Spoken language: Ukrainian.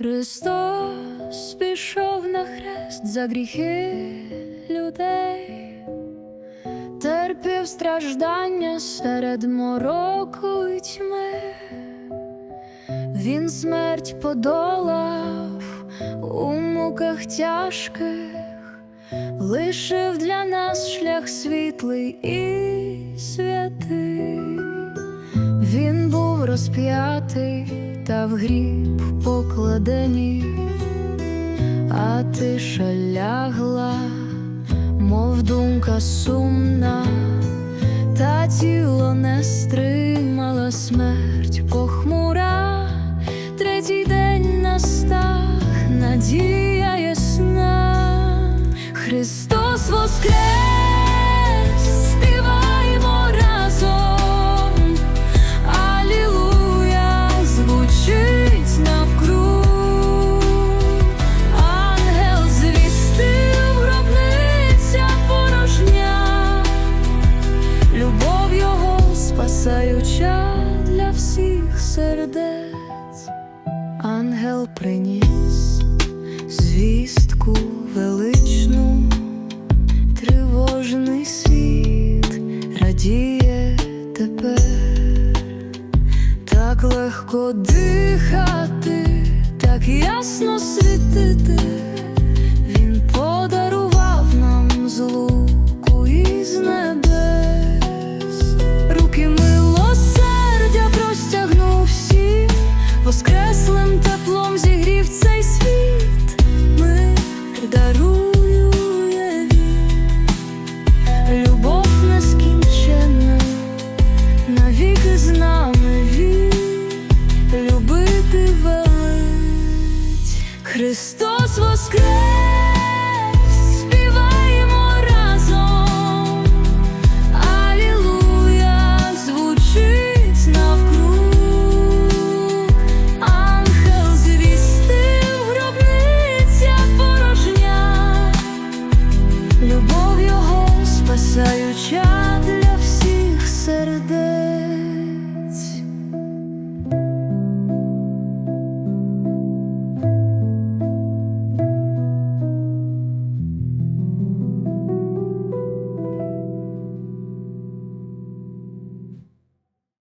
Христос пішов на хрест за гріхи людей, терпів страждання серед мороку й тьми, він смерть подолав у муках тяжких, лишив для нас шлях світлий і святий. Він був розп'ятий та в гріб покладений, а тиша лягла, мов думка сумна, та тіло не стримала смерть похмура. Третій день настав, надія ясна, Христос воскрес, сердець. Ангел приніс звістку величну, тривожний світ радіє тепер. Так легко дихати, так ясно світити. Христос воскрес, співаємо разом. Алілуя звучить навкруг, ангел звістив гробниця порожня, любов його спасаюча для всіх сердець.